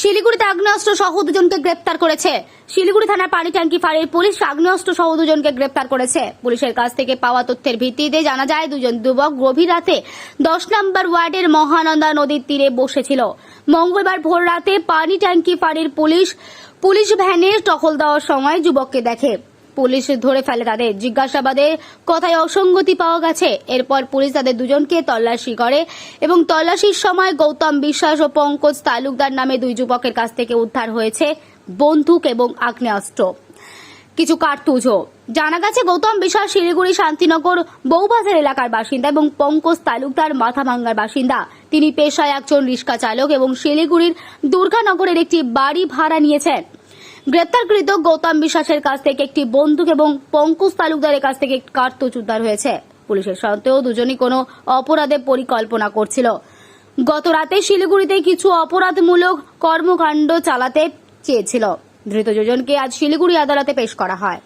শিলিগুড়িতে আগ্নেয়াস্ত্র সহ দুজনকে গ্রেপ্তার করেছে। শিলিগুড়ি থানার পানি ট্যাঙ্কি ফাঁড়ির পুলিশ আগ্নেয়াস্ত্র সহ দুজনকে গ্রেপ্তার করেছে। পুলিশের কাছ থেকে পাওয়া তথ্যের ভিত্তিতে জানা যায়, দুজন যুবক গভীর রাতে দশ নম্বর ওয়ার্ডের মহানন্দা নদীর তীরে বসেছিল। মঙ্গলবার ভোর রাতে পানি ট্যাঙ্কি ফাঁড়ির পুলিশ পুলিশ ভ্যানে টহল দেওয়ার সময় যুবককে দেখে। পুলিশ ধরে ফেলে তাদের। জিজ্ঞাসাবাদে কথায় অসঙ্গতি পাওয়া গেছে। এরপর পুলিশ তাদের দুজনকে তল্লাশি করে এবং তল্লাশির সময় গৌতম বিশ্বাস ও পঙ্কজ তালুকদার নামে দুই যুবকের কাছ থেকে উদ্ধার হয়েছে বন্দুক এবং আগ্নেয়াস্ত্র। কিছু কার্তুজও। জানা গেছে গৌতম বিশ্বাস শিলিগুড়ি শান্তিনগর বৌবাজার এলাকার বাসিন্দা এবং পঙ্কজ তালুকদার মাথাভাঙ্গার বাসিন্দা। তিনি পেশায় একজন রিক্সা চালক এবং শিলিগুড়ির দুর্গানগরের একটি বাড়ি ভাড়া নিয়েছেন। গ্রেপ্তারকৃত গৌতম বিশ্বাসের কাছ থেকে একটি বন্দুক এবং পঙ্কজ তালুকদারের কাছ থেকে একটি কার্তুজ উদ্ধার হয়েছে। পুলিশের সত্ত্বেও দুজনই কোনো অপরাধে পরিকল্পনা করছিল। গত রাতে শিলিগুড়িতে কিছু অপরাধমূলক কর্মকাণ্ড চালাতে চেয়েছিল। ধৃত দুজনকে আজ শিলিগুড়ি আদালতে পেশ করা হয়।